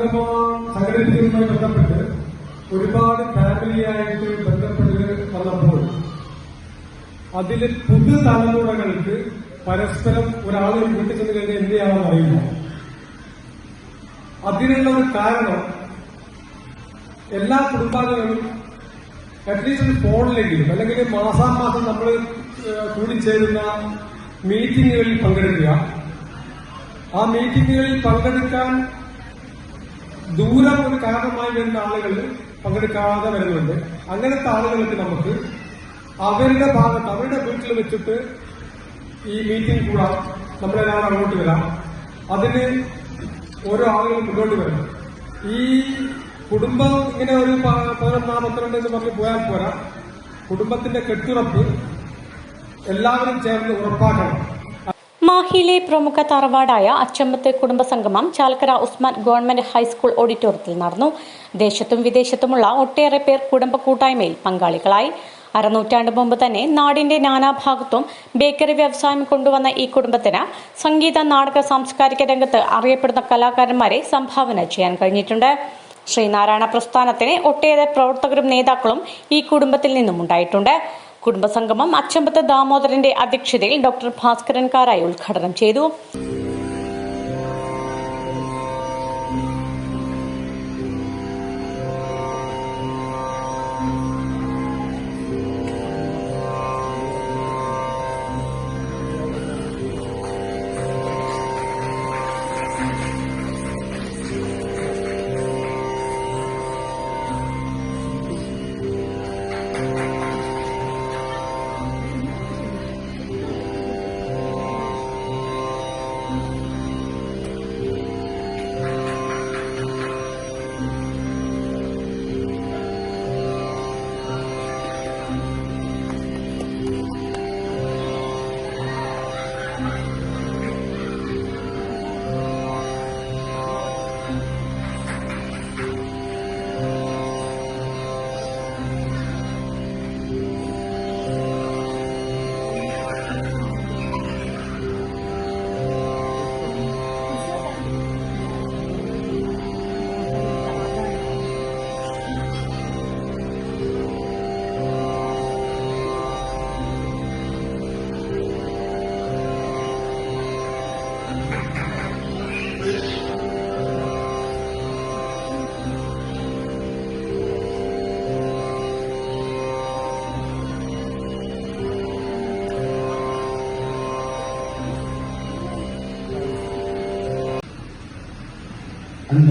സംഗമം സംഘടിപ്പിക്കുന്നതുമായി ബന്ധപ്പെട്ട് ഒരുപാട് ഫാമിലിയായിട്ട് ബന്ധപ്പെട്ട് വന്നപ്പോൾ അതിൽ പുതുതലമുറകൾക്ക് പരസ്പരം ഒരാൾ വീട്ടിൽ ചെന്ന് കഴിഞ്ഞാൽ എന്തിനാണെന്ന് അറിയില്ല. അതിനുള്ള ഒരു കാരണം എല്ലാ കുടുംബാംഗങ്ങളും അറ്റ്ലീസ്റ്റ് ഫോണിലെങ്കിലും അല്ലെങ്കിൽ മാസാം മാസം നമ്മൾ കൂടിച്ചേരുന്ന മീറ്റിങ്ങുകളിൽ പങ്കെടുക്കുക. ആ മീറ്റിങ്ങുകളിൽ പങ്കെടുക്കാൻ ദൂരം ഒരു കാരണമായി വരുന്ന ആളുകൾ പങ്കെടുക്കാതെ വരുന്നുണ്ട്. അങ്ങനത്തെ ആളുകൾക്ക് നമുക്ക് അവരുടെ ഭാഗത്ത് അവരുടെ വീട്ടിൽ വെച്ചിട്ട് ഈ മീറ്റിംഗ് കൂടാം നമ്മളെല്ലാവരും അങ്ങോട്ട് വരാം. അതിന് ഓരോ ആളുകൾ മുന്നോട്ട് വരണം. ഈ കുടുംബം ഇങ്ങനെ ഒരു പതിനൊന്നാ പന്ത്രണ്ട് എന്ന് പറഞ്ഞ് പോയാൽ പോരാ. കുടുംബത്തിന്റെ കെട്ടുറപ്പ് എല്ലാവരും ചേർന്ന് ഉറപ്പാക്കണം. മാഹിയിലെ പ്രമുഖ തറവാടായ അച്ചമ്പത്തെ കുടുംബസംഗമം Chalakkara Usman government high school ഓഡിറ്റോറിയത്തിൽ നടന്നു. ദേശത്തും വിദേശത്തുമുള്ള ഒട്ടേറെ പേർ കുടുംബ കൂട്ടായ്മയിൽ പങ്കാളികളായി. അരനൂറ്റാണ്ട് മുമ്പ് തന്നെ നാടിന്റെ നാനാഭാഗത്തും ബേക്കറി വ്യവസായം കൊണ്ടുവന്ന ഈ കുടുംബത്തിന് സംഗീത നാടക സാംസ്കാരിക രംഗത്ത് അറിയപ്പെടുന്ന കലാകാരന്മാരെ സംഭാവന ചെയ്യാൻ കഴിഞ്ഞിട്ടുണ്ട്. ശ്രീനാരായണ പ്രസ്ഥാനത്തിന് ഒട്ടേറെ പ്രവർത്തകരും നേതാക്കളും ഈ കുടുംബത്തിൽ നിന്നും ഉണ്ടായിട്ടുണ്ട് കുടുംബസംഗമം അച്ചമ്പത്ത് ദാമോദരന്റെ അധ്യക്ഷതയിൽ ഡോക്ടർ ഭാസ്കരൻ കാരായി ഉദ്ഘാടനം ചെയ്തു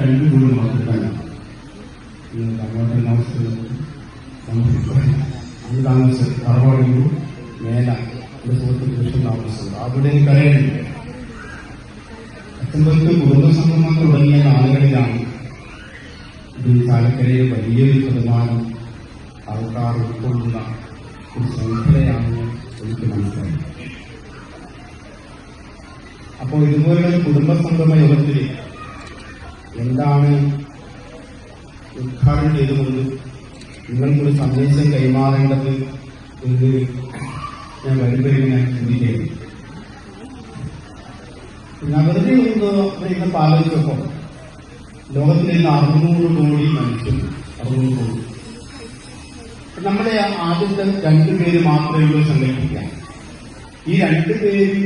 അത് രണ്ടു കൂടി മാത്രമല്ല ഇന്ന് തറവാട്ടിൽ താമസിക്കുന്നത് അത് താമസിച്ചത് തറവാടിലു മേല ഒരു സുഹൃത്ത് പുരുഷൻ താമസിച്ചത് അവിടെ എനിക്കറിയുന്നുണ്ട് അച്ഛൻപത്ത് കുടുംബസംഗമം തുടങ്ങിയ നാളുകളിലാണ് ഇത് ചാലക്കരയിൽ വലിയൊരു ശതമാനം ആൾക്കാർ ഉൾക്കൊള്ളുന്ന ഒരു ശൃംഖലയാണെന്ന് എനിക്ക് മനസ്സിലായി അപ്പോൾ ഇതുപോലുള്ള കുടുംബ കുടുംബസംഗമ യോഗത്തിൽ എന്താണ് ഉദ്ഘാടനം ചെയ്തുകൊണ്ട് നിങ്ങൾക്കൊരു സന്ദേശം കൈമാറേണ്ടത് എന്ന് ഞാൻ വരുമ്പോൾ ഞാൻ ചിന്തിക്കുകയാണ്. നഗരത്തിൽ നിന്ന് ഇന്നത്തെ ആലോചിച്ചപ്പോൾ ലോകത്തിൽ നിന്ന് അറുന്നൂറ് കോടി മനുഷ്യർ അറുന്നൂറ് കോടി. നമ്മുടെ ആദ്യത്തെ രണ്ടു പേര് മാത്രമേ ഉള്ളൂ സങ്കല്പിക്കാം ഈ രണ്ടു പേര്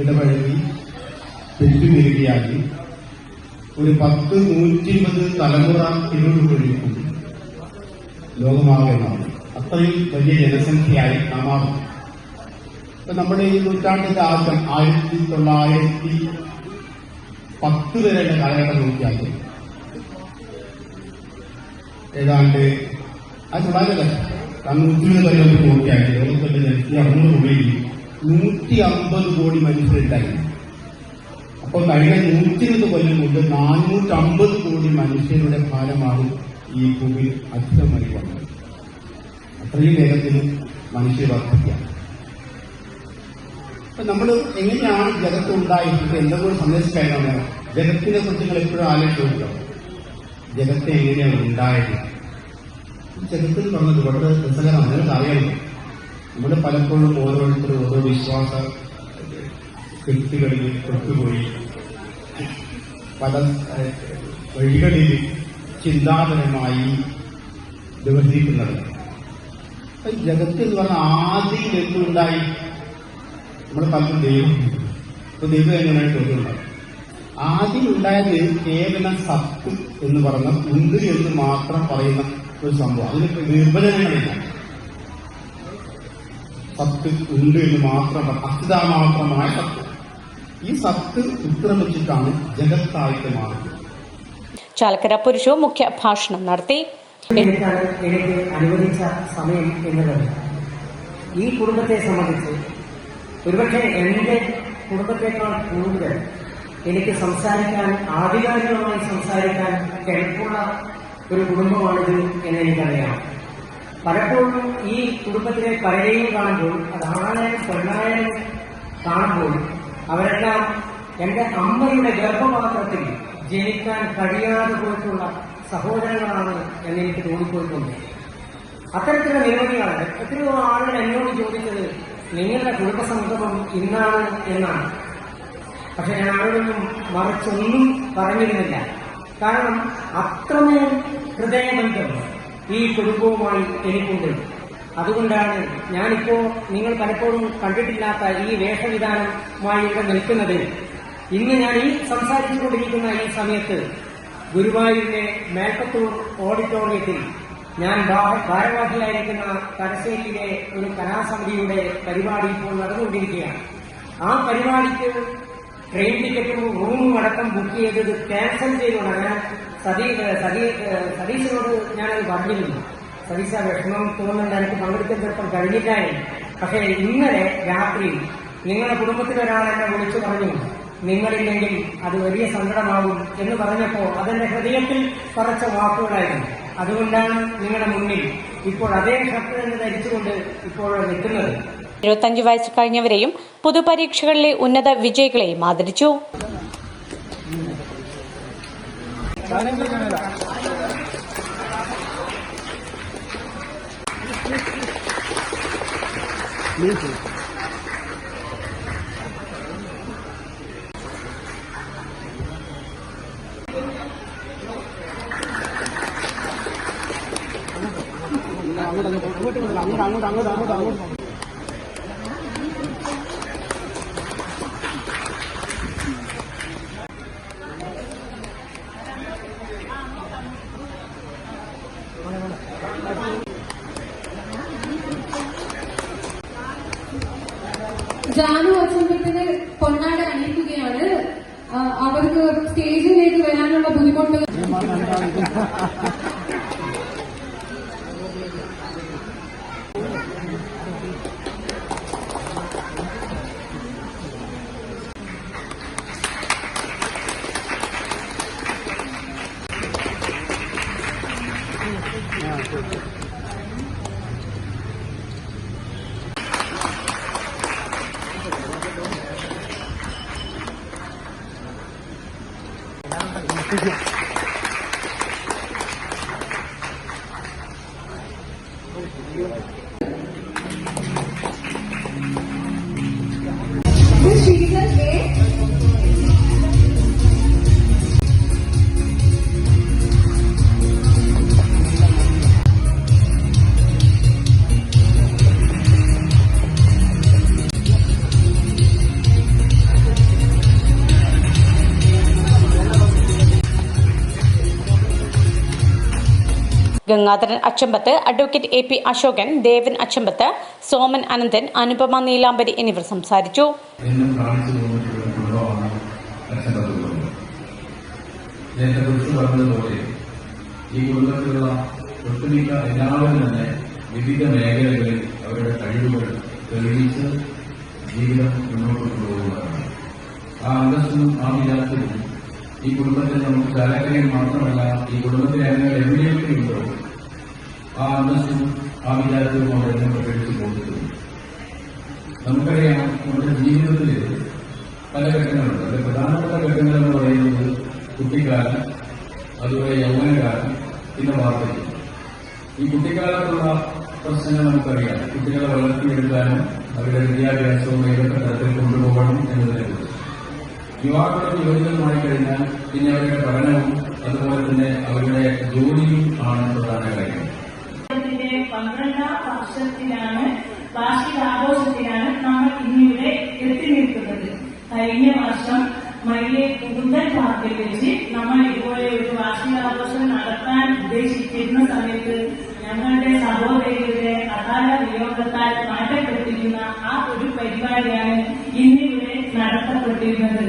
ഇടപഴകി പെറ്റുപെരുകയാക്കി ഒരു പത്ത് നൂറ്റി ഇരുപത് തലമുറ ഇരുപത് കഴിക്കും ലോകമാകെ മാറും. അത്രയും വലിയ ജനസംഖ്യയായി നാം നമ്മുടെ ഈ നൂറ്റാണ്ടിന്റെ ആദ്യം ആയിരത്തി തൊള്ളായിരത്തി പത്ത് വരെയുള്ള കാലഘട്ടം നോക്കിയാൽ ഏതാണ്ട് ആ തൊള്ളായിരത്തി വരെ നമുക്ക് നോക്കിയാൽ ലോകത്തിന്റെ ജനസംഖ്യ അറുന്നൂറ് കോടി നൂറ്റി അമ്പത് കോടി മനുഷ്യരുണ്ടായിരുന്നു അപ്പോൾ കഴിഞ്ഞ നൂറ്റി ഇരുപത് കൊല്ലം കൊണ്ട് നാനൂറ്റമ്പത് കോടി മനുഷ്യരുടെ ഭാരമാണ് ഈ ഭൂമി അധികമായി വന്നത്. അത്രയും വേഗത്തിൽ മനുഷ്യർ വർദ്ധിക്കുക അപ്പൊ നമ്മൾ എങ്ങനെയാണ് ജഗത്ത് ഉണ്ടായിട്ട് എന്തെങ്കിലും സന്ദേശിക്കാനാണ് ജഗത്തിനെ കുറിച്ച് നിങ്ങൾ എപ്പോഴും ആലോചിച്ചുണ്ടോ ജഗത്തെ എങ്ങനെയാണ് ഉണ്ടായത്? ജഗത്തിൽ പറഞ്ഞത് വളരെ രസകരമാണ്. നിങ്ങൾക്ക് അറിയാമോ നമ്മൾ പലപ്പോഴും ഓരോരുത്തരും ഓരോ വിശ്വാസ വ്യക്തികളിൽ പെട്ടുപോയി പല വഴികളിൽ ചിന്താപരമായി ദിവസിക്കുന്നത് ജഗത്ത് എന്ന് പറഞ്ഞ ആദ്യം എന്തുണ്ടായി നമ്മുടെ പലരും ദൈവം. ഇപ്പൊ ദൈവം എങ്ങനെയാണ് ചോദ്യമുണ്ടായി ആദ്യം ഉണ്ടായത് കേവലം സത്ത് എന്ന് പറഞ്ഞ ഉണ്ട് എന്ന് മാത്രം പറയുന്ന ഒരു സംഭവം. അതിന് നിർവചനങ്ങളില്ല. സത്ത് ഉണ്ട് എന്ന് മാത്രം അസ്ഥിതാമാത്രമായ സത്ത്. ഈ സത്ത് ഉത്തരമിച്ചിട്ടാണ് ജഗത്തായിട്ട് മാറുന്നത് ചാലക്കര പുരുഷ മുഖ്യ ഭാഷണം നടത്തി. എനിക്ക് അനുവദിച്ച സമയം എന്നുള്ളത്. ഈ കുടുംബത്തെ സംബന്ധിച്ച് ഒരുപക്ഷെ എന്റെ കുടുംബത്തെക്കാൾ കൂടുതൽ എനിക്ക് സംസാരിക്കാൻ ആധികാരികമായി സംസാരിക്കാൻ എളുപ്പമുള്ള ഒരു കുടുംബമാണിത് എന്ന് എനിക്കറിയാം. പലപ്പോഴും ഈ കുടുംബത്തിലെ പലരെയും കാണുമ്പോൾ അതാണായാലും പെണ്ണായാലും കാണുമ്പോൾ അവരെല്ലാം എന്റെ അമ്മയുടെ ഗർഭപാത്രത്തിൽ ജനിക്കാൻ കഴിയാതെ പോയിട്ടുള്ള സഹോദരങ്ങളാണ് എന്ന് എനിക്ക് തോന്നിപ്പോയിട്ടുണ്ട് അത്തരത്തിലുള്ള നിരവധിയാണ് എത്രയോ ആളുകൾ എന്നോട് ചോദിച്ചത് നിങ്ങളുടെ കുടുംബസംഗമം ഇന്നാണ് എന്നാണ്. പക്ഷെ ഞാൻ ആരോടൊന്നും മറിച്ചൊന്നും പറഞ്ഞിരുന്നില്ല. കാരണം അത്രമേൽ ഹൃദയബന്ധം ഈ കുടുംബവുമായി എനിക്കുണ്ട്. അതുകൊണ്ടാണ് ഞാനിപ്പോ നിങ്ങൾ പലപ്പോഴും കണ്ടിട്ടില്ലാത്ത ഈ വേഷവിധാനമായി ഇവിടെ നിൽക്കുന്നത്. ഇന്ന് ഞാൻ ഈ സംസാരിച്ചുകൊണ്ടിരിക്കുന്ന ഈ സമയത്ത് ഗുരുവായൂരിലെ മേൽപ്പത്തൂർ ഓഡിറ്റോറിയത്തിൽ ഞാൻ ഭാരവാഹിയായിരിക്കുന്ന തലശ്ശേരിയിലെ ഒരു കലാസമിതിയുടെ പരിപാടി ഇപ്പോൾ നടന്നുകൊണ്ടിരിക്കുകയാണ്. ആ പരിപാടിക്ക് ട്രെയിൻ ടിക്കറ്റും റൂമും അടക്കം ബുക്ക് ചെയ്തത് ക്യാൻസൽ ചെയ്തുകൊണ്ടാണ്. സതീ സതീ സതീശനോട് ഞാനത് പറഞ്ഞിരുന്നു. സതീശ വിഷമം തോന്നുന്നുണ്ട്. എനിക്ക് പങ്കെടുക്കാൻ ചെറുപ്പം കഴിഞ്ഞിട്ടാണ്. പക്ഷെ ഇന്നലെ രാത്രി നിങ്ങളുടെ കുടുംബത്തിലൊരാൾ എന്നെ വിളിച്ചു പറഞ്ഞു നിങ്ങളില്ലെങ്കിൽ അത് വലിയ സങ്കടമാകും എന്ന് പറഞ്ഞപ്പോൾ അതെന്റെ ഹൃദയത്തിൽ പറച്ച വാക്കുകളായിരുന്നു. അതുകൊണ്ടാണ് നിങ്ങളുടെ മുന്നിൽ ഇപ്പോൾ അതേ ഷർട്ട് തന്നെ ധരിച്ചുകൊണ്ട് ഇപ്പോൾ നിൽക്കുന്നത്. ഇരുപത്തഞ്ച് വയസ്സ് കഴിഞ്ഞവരെയും പൊതുപരീക്ഷകളിലെ ഉന്നത വിജയികളെയും ആദരിച്ചു. 没打我打我打我打我打我打我打我打 ജാനു അച്ഛമ്പത്തിന് പൊന്നാട അണിയിക്കുകയാണ്. അവർക്ക് സ്റ്റേജിലേക്ക് വരാനുള്ള ബുദ്ധിമുട്ട്. Gangadharan Achampath advocate A P Ashokan Devan Achampath Soman Ananthan Anupama Neelambari എന്നിവർ സംസാരിച്ചു. ഈ കുടുംബത്തിലുള്ള ഒട്ടുമിക്ക എല്ലാവരും തന്നെ വിവിധ മേഖലകളിൽ അവരുടെ കഴിവുകൾ തെളിയിച്ച് ജീവിതം മുന്നോട്ട് കൊണ്ടുപോകുന്നതാണ്. ആ അന്തസ്സും ആ വിചാരത്തിലും ഈ കുടുംബത്തിൽ നമുക്ക് ചാലക്കരയിൽ മാത്രമല്ല ഈ കുടുംബത്തിലെ അംഗങ്ങൾ എവിടെയൊക്കെ ഉണ്ടോ ആ അന്തസ്സും ആ വിചാരത്തിലും അവരെല്ലാം പ്രകടിച്ചു കൊടുത്തിട്ടുണ്ട് നമുക്കറിയാം നമ്മുടെ ജീവിതത്തിൽ പല ഘട്ടങ്ങളുണ്ട്. അതിൽ പ്രധാനപ്പെട്ട ഘട്ടങ്ങൾ എന്ന് പറയുന്നത് കുട്ടിക്കാലം അതുപോലെ യൗവനകാലം പിന്നെ വാർദ്ധക്യം. ഈ കുട്ടിക്കാലത്തുള്ള പ്രശ്നങ്ങൾ നമുക്കറിയാം. കുട്ടികളെ വളർത്തിയെടുക്കാനും അവരുടെ വിദ്യാഭ്യാസവും ഏതൊക്കെ തരത്തിൽ കൊണ്ടുപോകണം എന്നതിനെക്കുറിച്ച്. യുവാക്കളും യുവതികളുമായി കഴിഞ്ഞാൽ പിന്നെ അവരുടെ പഠനവും അതുപോലെ തന്നെ അവരുടെ ജോലിയും ആണ് പ്രധാന കാര്യം. ഇതിന്റെ പന്ത്രണ്ടാം വർഷത്തിലാണ് വാർഷികാഘോഷത്തിലാണ് നമ്മൾ ഇന്നിവിടെ എത്തി നിൽക്കുന്നത്. കഴിഞ്ഞ വർഷം മയിലെ കുന്തൻ പാർക്കിൽ നമ്മൾ ഇതുപോലെ ഒരു വാർഷികാഘോഷം നടത്താൻ ഉദ്ദേശിച്ചിരുന്ന സമയത്ത് ഞങ്ങളുടെ സഹോദരിയുടെ അകാല വിയോഗത്താൽ മാറ്റപ്പെട്ടിരിക്കുന്ന ആ ഒരു പരിപാടിയാണ് ഇന്നിവിടെ നടത്തപ്പെട്ടിരുന്നത്.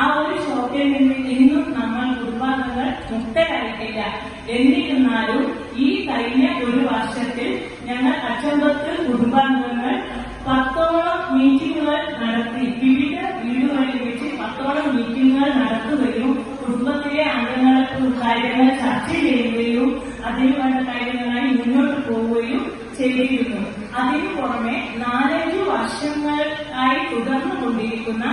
ആ ഒരു ഷോപ്പിൽ നിന്ന് ഇന്നും നമ്മൾ കുടുംബാംഗങ്ങൾ മുക്തരായിട്ടില്ല. എന്നിരുന്നാലും ഈ കഴിഞ്ഞ ഒരു വർഷത്തിൽ ഞങ്ങൾ അച്ചമ്പത്ത് കുടുംബാംഗങ്ങൾ പത്തോളം മീറ്റിംഗുകൾ നടത്തി വിവിധ വീടുകളിൽ വെച്ച് പത്തോളം മീറ്റിംഗുകൾ നടത്തുകയും കുടുംബത്തിലെ അംഗങ്ങൾക്ക് കാര്യങ്ങൾ ചർച്ച ചെയ്യുകയും അതിന് വേണ്ട കാര്യങ്ങളായി മുന്നോട്ട് പോവുകയും ചെയ്തിരുന്നു. അതിനു പുറമെ നാലഞ്ചു വർഷങ്ങളായി തുടർന്നുകൊണ്ടിരിക്കുന്ന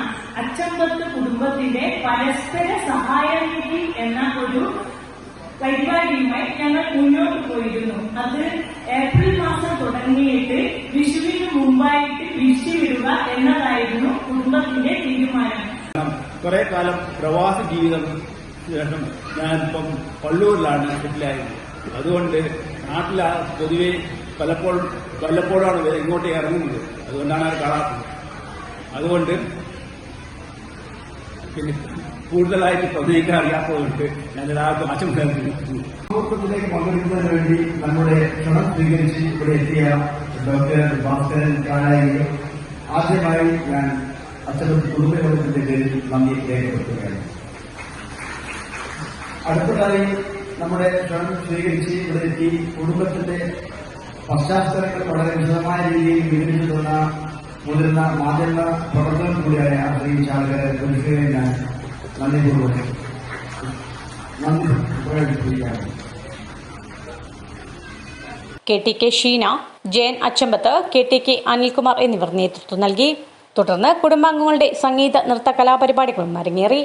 അച്ചമ്പത്ത് കുടുംബത്തിന്റെ പരസ്പര സഹായനിധി എന്ന ഒരു പരിപാടിയുമായി ഞങ്ങൾ മുന്നോട്ട് പോയിരുന്നു. അത് ഏപ്രിൽ മാസം തുടങ്ങിയിട്ട് വിഷുവിന് മുമ്പായിട്ട് വിഷുവിടുക എന്നതായിരുന്നു കുടുംബത്തിന്റെ തീരുമാനം. കുറെ കാലം പ്രവാസ ജീവിതം ശേഷം ഞാനിപ്പം പള്ളൂരിലാണ് സെറ്റിലായത് അതുകൊണ്ട് നാട്ടിൽ പൊതുവെ പലപ്പോഴും വല്ലപ്പോഴാണ് ഇങ്ങോട്ട് ഇറങ്ങുന്നത്. അതുകൊണ്ടാണ് അത് കാണാത്തത്. അതുകൊണ്ട് പിന്നെ കൂടുതലായിട്ട് പ്രതികരിക്കാൻ അറിയാത്തതുകൊണ്ട് ഞാൻ എല്ലാവർക്കും ആശംസ സമൂഹത്തിലേക്ക് പങ്കെടുക്കുന്നതിന് വേണ്ടി നമ്മുടെ ക്ഷണം സ്വീകരിച്ച് ഇവിടെ എത്തിയ ഡോക്ടർ ഭാസ്കരൻ കാനായിയെ ആദ്യമായി ഞാൻ അച്ഛനും കുടുംബയോഗത്തിന്റെ പേരിൽ നന്ദി രേഖപ്പെടുത്തുകയാണ്. അടുത്തതായി നമ്മുടെ ക്ഷണം സ്വീകരിച്ച് ഇവിടെ എത്തി കുടുംബത്തിന്റെ പശ്ചാത്തലങ്ങൾ വളരെ വിശദമായ രീതിയിൽ വിവരിച്ചു തന്ന മുതിർന്ന മാധ്യമ പ്രവർത്തകൻ കൂടിയായ ശ്രീ ചാലകര ഞാൻ നന്ദിപൂർവം നന്ദി. പ്രകടിപ്പിക്കുകയാണ് K T K Sheena Jayan Achampath K T K Anilkumar എന്നിവർ നേതൃത്വം നൽകി. തുടർന്ന് കുടുംബാംഗങ്ങളുടെ സംഗീത നൃത്ത കലാപരിപാടികളും അരങ്ങേറി.